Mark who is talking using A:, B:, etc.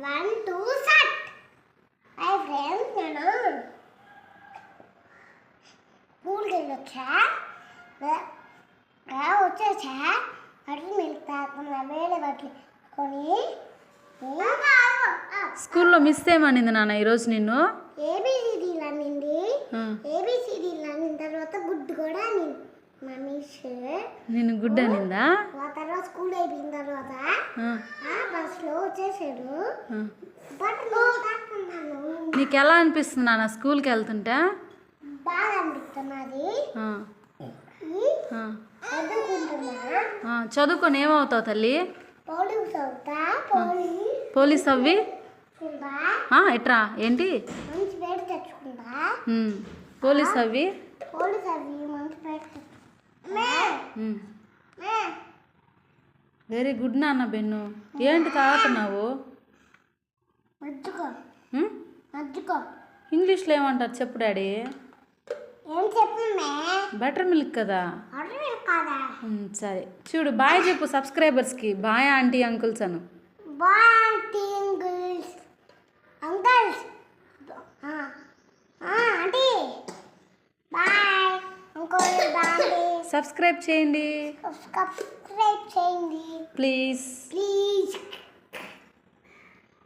A: One two సట్ hi friends నేను స్కూల్కి వెళ్ళొచ్చా? వచ్చేసా? బట్టలు మిల్క్ వేరే బట్టలు కొని.
B: స్కూల్లో మిస్ ఏమనింది నాన్న ఈరోజు నిన్ను?
A: ఏబిసిడీలు అనింది ఏబిసిడీలు అనిన తర్వాత గుడ్ కూడా అనింది మా మిస్
B: నిన్ను గుడ్ అనిందా
A: ఆ తర్వాత స్కూల్ అయిపోయిన తర్వాత
B: నీకు ఎలా అనిపిస్తుంది నాన్న స్కూల్కి వెళ్తుంటే? చదువుకొని ఏమవుతావు తల్లి?
A: పోలీస్
B: అవ్వి? ఆ, ఎట్రా? ఏంటి? పోలీస్ అవ్వి?
A: పోలీస్ అవి
B: వెరీ గుడ్ నాన్న బెన్ను. ఏంటి తాగుతున్నావు? ఇంగ్లీష్లో ఏమంటారు చెప్పు డాడీ. బటర్ మిల్క్ కదా? సరే. చూడు బాయ్ చెప్పు సబ్స్క్రైబర్స్కి. బాయ్ ఆంటీ అంకుల్స్ అను.
A: Bye టింగిల్స్ uncles aunty bye uncle bye
B: subscribe చేయండి.
A: సబ్స్క్రైబ్ చేయండి.
B: Please
A: please